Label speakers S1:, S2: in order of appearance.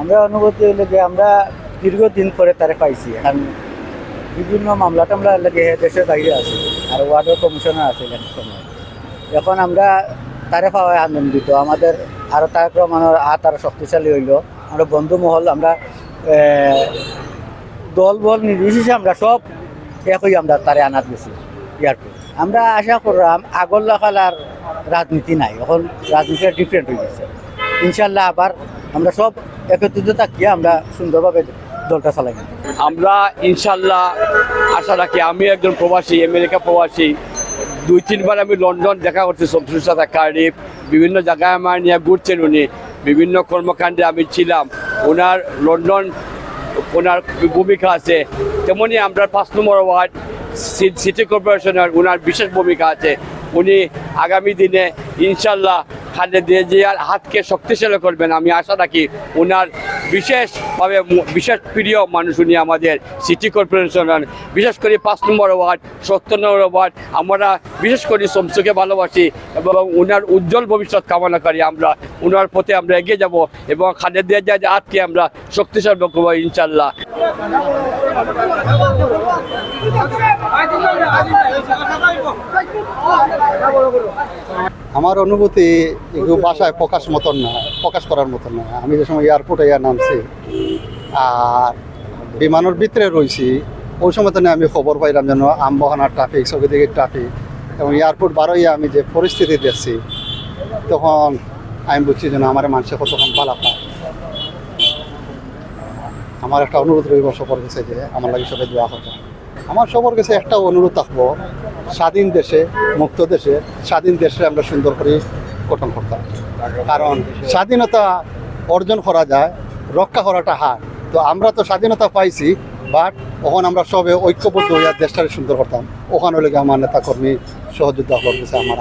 S1: আমরা অনুভূতি হইলে যে আমরা দীর্ঘদিন পরে তারে পাইছি। এখন বিভিন্ন মামলা টামলা লাগে দেশের বাইরে আছে আর ওয়ার্ডের কমিশনার আছে সময়। এখন আমরা তারে পাওয়ায় আনন্দিত। আমাদের আরও তার প্রমাণের হাত আরও শক্তিশালী হইল। আমরা বন্ধু মহল, আমরা দল বল নির্বিশেষে আমরা সব এক একই আমরা তারে আনাত গেছি এয়ারপোর্ট আমরা আশা করলাম আগর লাখাল আর রাজনীতি নাই। এখন রাজনীতিটা ডিফারেন্ট হয়ে গেছে। ইনশাল্লাহ আবার আমরা সব একত্রিত থাকিয়ে আমরা সুন্দরভাবে দলটা চালাই।
S2: আমরা ইনশাল্লাহ আশা রাখি, আমি একজন প্রবাসী, আমেরিকা প্রবাসী। দুই, তিনবার আমি লন্ডন দেখা করছি শমসুর সাথে কার্ডিফ বিভিন্ন জায়গায় আমার নিয়ে ঘুরছেন উনি, বিভিন্ন কর্মকাণ্ডে আমি ছিলাম। ওনার লন্ডন, ওনার ভূমিকা আছে। তেমনি আমরা পাঁচ নম্বর ওয়ার্ড সিটি কর্পোরেশনের ওনার বিশেষ ভূমিকা আছে। উনি আগামী দিনে ইনশাল্লাহ খালে দিয়ে জিয়ার হাতকে শক্তিশালী করবেন, আমি আশা রাখি ওনার বিশেষভাবে বিশেষ প্রিয় মানুষ উনি আমাদের সিটি কর্পোরেশন। বিশেষ করে পাঁচ নম্বর ওয়ার্ড, সত্তর নম্বর ওয়ার্ড, আমরা বিশেষ করে শমসুকে ভালোবাসি এবং ওনার উজ্জ্বল ভবিষ্যৎ কামনা করি আমরা ওনার পথে আমরা এগিয়ে যাব এবং খালে দিয়ে যায় হাতকে আমরা শক্তিশালী করব ইনশাল্লাহ
S3: আমার অনুভূতি একটু বাসায় প্রকাশ মতন না প্রকাশ করার মতন না। আমি যে সময় এয়ারপোর্টে ইয়া নামছি আর বিমানের ভিতরে রয়েছি ওই সময় তো আমি খবর পাইলাম যেন আমবহানার ট্রাফিক দিকে ট্রাফিক এবং এয়ারপোর্ট বারোই আমি যে পরিস্থিতি দেখছি তখন আমি বুঝছি যেন আমার মানুষের কতক্ষণ পালা পায় আমার একটা অনুরোধ রইব সবর কাছে যে আমার লাগে সবাই দোয়া হতো আমার সবার কাছে একটা অনুরোধ থাকব স্বাধীন দেশে, মুক্ত দেশে, স্বাধীন দেশে আমরা সুন্দর করে গঠন করতাম। কারণ স্বাধীনতা অর্জন করা যায়, রক্ষা করাটা হার। তো আমরা তো স্বাধীনতা পাইছি বাট ওখানে আমরা সবে ঐক্যবদ্ধ হইয়া দেশটাকে সুন্দর করতাম। ওখানে লেগে আমার নেতাকর্মী সহযোগিতা করতেছে আমার